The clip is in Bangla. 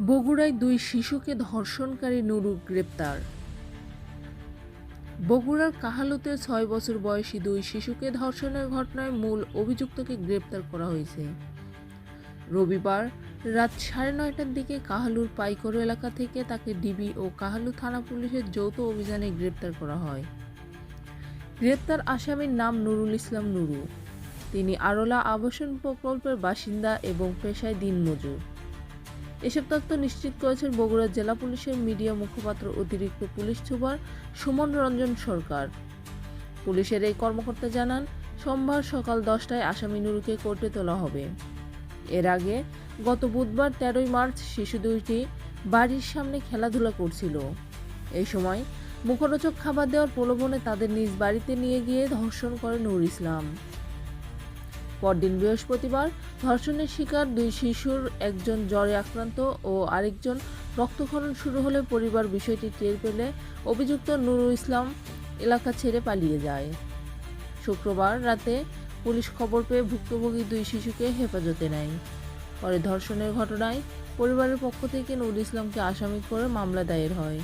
বগুড়ায় দুই শিশুকে ধর্ষণকারী নুরু গ্রেপ্তার। বগুড়ার কাহালুতে ছয় বছর বয়সী দুই শিশুকে ধর্ষণের ঘটনায় মূল অভিযুক্তকে গ্রেপ্তার করা হয়েছে। রবিবার রাত সাড়ে নয়টার দিকে কাহালুর পাইকর এলাকা থেকে তাকে ডিবি ও কাহালু থানা পুলিশের যৌথ অভিযানে গ্রেপ্তার করা হয়। গ্রেপ্তার আসামির নাম নুরুল ইসলাম নুরু। তিনি আরলা আবাসন প্রকল্পের বাসিন্দা এবং পেশায় দিনমজুর। এসব তথ্য নিশ্চিত করেছেন বগুড়া জেলা পুলিশের মিডিয়া মুখপাত্র অতিরিক্ত পুলিশ সুপার সুমন রঞ্জন সরকার। পুলিশের এই কর্মকর্তা জানান, সোমবার সকাল দশটায় আসামি নুরুকে কোর্টে তোলা হবে। এর আগে গত বুধবার তেরোই মার্চ শিশু দুইটি বাড়ির সামনে খেলাধুলা করছিল। এই সময় মুখরোচক খাবার দেওয়ার প্রলোভনে তাদের নিজ বাড়িতে নিয়ে গিয়ে ধর্ষণ করে নূর ইসলাম। পরদিন বৃহস্পতিবার ধর্ষণের শিকার দুই শিশুর একজন জ্বরে আক্রান্ত ও আরেকজন রক্তক্ষরণ শুরু হলে পরিবার বিষয়টি টের পেলে অভিযুক্ত নুরুল ইসলাম এলাকা ছেড়ে পালিয়ে যায়। শুক্রবার রাতে পুলিশ খবর পেয়ে ভুক্তভোগী দুই শিশুকে হেফাজতে নেয়। পরে ধর্ষণের ঘটনায় পরিবারের পক্ষ থেকে নুরুল ইসলামকে আসামি করে মামলা দায়ের হয়।